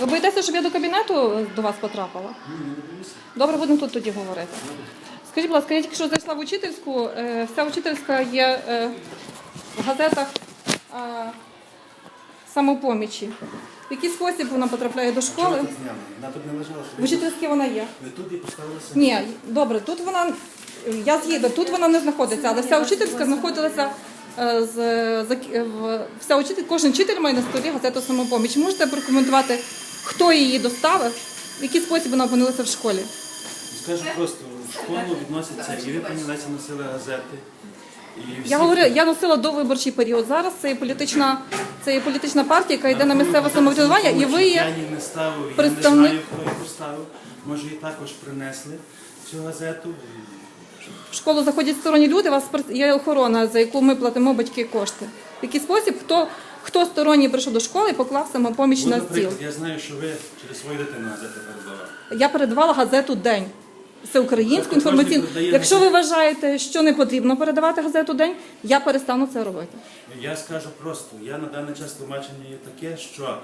Ви боїтеся, щоб я до кабінету до вас потрапила? Добре, будемо тут тоді говорити. Скажіть, будь ласка, я тільки що зайшла в учительську. е, Вся учительська є е, в газетах е, самопомічі. В який спосіб вона потрапляє до школи? Вона тут не лежала. В учительській вона є. Ви тут і поставилися? Ні, добре, тут вона, я з'їду, тут вона не знаходиться, але вся учительська знаходилася вся учитель, кожен вчитель має на столі газету самопоміч. Можете прокоментувати, хто її доставив, в який спосіб вона опинилася в школі? Скажу просто, в школу відносяться, і ви пані Леся носили газети. І всі, Я говорю, я носила довиборчий період. Зараз це є політична, це є політична партія, яка йде на місцеве самоврядування, і ви є. Я її не ставив, я представник- не знаю, хто її поставив. Може, її також принесли цю газету. В школу заходять сторонні люди, у вас є охорона, за яку ми платимо батьки кошти. В який спосіб хто, хто сторонній прийшов до школи і поклав самопоміч Ну, на стіл? я знаю, що ви через свою дитину газету передавали. Я передавала газету День. Це українську інформаційну. Якщо ви вважаєте, що не потрібно передавати газету День, я перестану це робити. Я скажу просто, я на даний час тлумачення є таке, що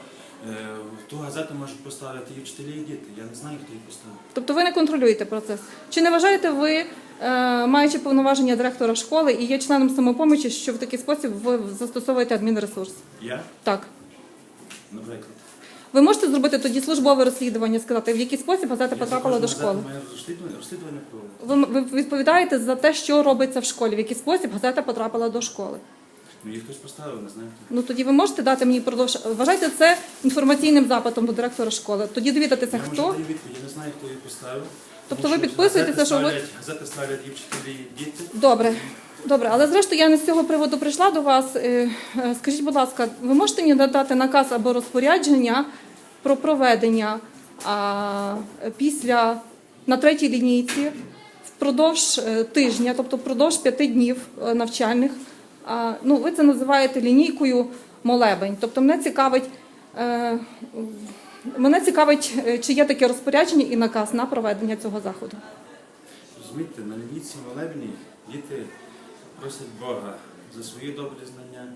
ту газету можуть поставити і вчителі, і діти. Я не знаю, хто її поставив. Тобто ви не контролюєте процес. Чи не вважаєте ви, е, маючи повноваження директора школи і є членом самопомочі, що в такий спосіб ви застосовуєте адмінресурс? Я, Так. наприклад. Ви можете зробити тоді службове розслідування, сказати, в який спосіб газета потрапила до школи? розслідування, розслідування проводити. Ви, ви відповідаєте за те, що робиться в школі, в який спосіб газета потрапила до школи. Ну, її хтось поставив, не знаю хто. Ну тоді ви можете дати мені продовж. Вважайте це інформаційним запитом до директора школи. Тоді довідатися, Я хто. можу дати відповідь, я не знаю, хто її поставив. Тобто Тому ви що підписуєтеся, газети що ви- ставлять- Газети ставлять і вчителі, і діти. Добре. Добре, але зрештою я не з цього приводу прийшла до вас. Е, е, Скажіть, будь ласка, ви можете мені надати наказ або розпорядження про проведення а, після на третій лінійці впродовж е, тижня, тобто впродовж п'яти днів е, навчальних. Ну, ви це називаєте лінійкою молебень. Тобто мене цікавить, е, мене цікавить, е, чи є таке розпорядження і наказ на проведення цього заходу. Розумієте, на лінійці молебні діти просять Бога за свої добрі знання,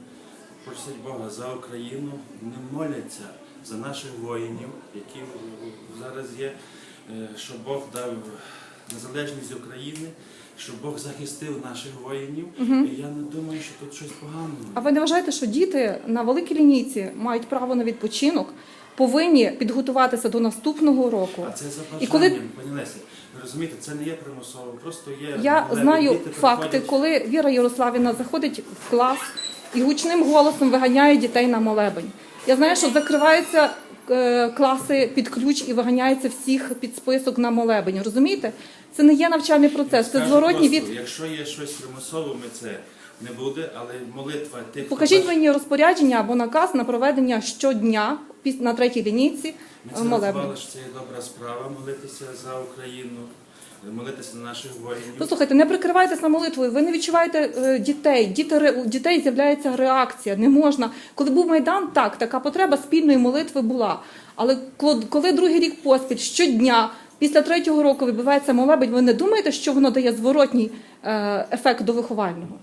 просять Бога за Україну, вони моляться за наших воїнів, які зараз є, е, щоб Бог дав незалежність України, щоб Бог захистив наших воїнів. І я не думаю, що тут щось погано. А ви не вважаєте, що діти на великій лінійці мають право на відпочинок, повинні підготуватися до наступного року? А це за І коли- пані Лесі, розумієте, це не є примусово, просто є Я молебень, знаю діти факти, приходять. коли Віра Ярославівна заходить в клас і гучним голосом виганяє дітей на молебень. Я знаю, що закриваються е, класи під ключ і виганяється всіх під список на молебень. Розумієте? Це не є навчальний процес, це Скажу зворотній просто, від. Якщо є щось примусове, ми це не буде, але молитва тих, хто Покажіть бачить- мені розпорядження або наказ на проведення щодня піс- на третій лінійці Ми е, це молебень. називали, що це є добра справа, молитися за Україну, молитися на наших воїнів. Послухайте, не прикривайтеся молитвою. Ви не відчуваєте е, дітей. Діти ре- у дітей з'являється реакція. Не можна. Коли був майдан, так така потреба спільної молитви була. Але коли, коли другий рік поспіль щодня. Після третього року відбувається молебень, ви не думаєте, що воно дає зворотній е, ефект до виховального?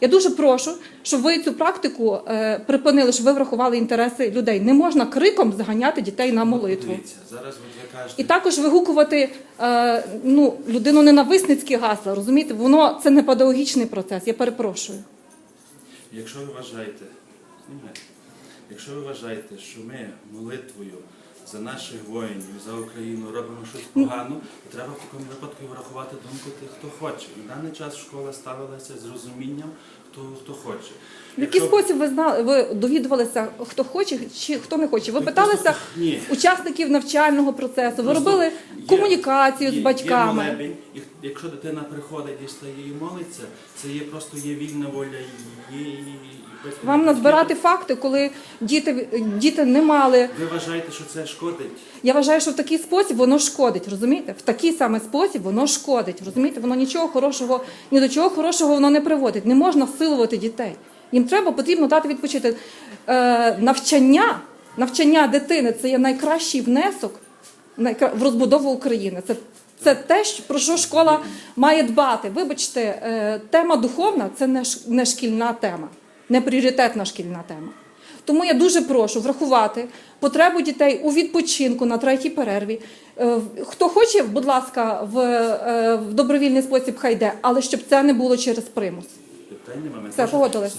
Я дуже прошу, щоб ви цю практику е, припинили, щоб ви врахували інтереси людей. Не можна криком заганяти дітей на молитву. Дивіться, зараз ви кажете, І також вигукувати е, ну, людину ненависницькі гасла, розумієте? Воно це не педагогічний процес, я перепрошую. якщо ви вважаєте, якщо ви вважаєте, що ми молитвою за наших воїнів, за Україну робимо щось погано, і треба в такому випадку врахувати думку тих, хто хоче. На даний час школа ставилася з розумінням, хто, хто хоче. В який Якщо- спосіб ви знали, ви довідувалися, хто хоче чи хто не хоче? Ви Ви питалися просто- учасників навчального процесу, ви Просто робили є- комунікацію з батьками. Є молебень, і якщо дитина приходить і стає і молиться, це є просто є вільна воля її. Вам назбирати факти, коли діти, діти не мали. Ви вважаєте, що це шкодить? Я вважаю, що в такий спосіб воно шкодить, розумієте? В такий саме спосіб воно шкодить, розумієте? Воно нічого хорошого, ні до чого хорошого воно не приводить. Не можна силувати дітей. Їм треба потрібно дати відпочити. Е, навчання, навчання дитини це є найкращий внесок в розбудову України. Це, це те, про що школа має дбати. Вибачте, е, тема духовна це не, шкільна тема, не пріоритетна шкільна тема. Тому я дуже прошу врахувати потребу дітей у відпочинку на третій перерві. Е, Хто хоче, будь ласка, в, е, в добровільний спосіб хай йде, але щоб це не було через примус. Питань нема. Все, погодилися.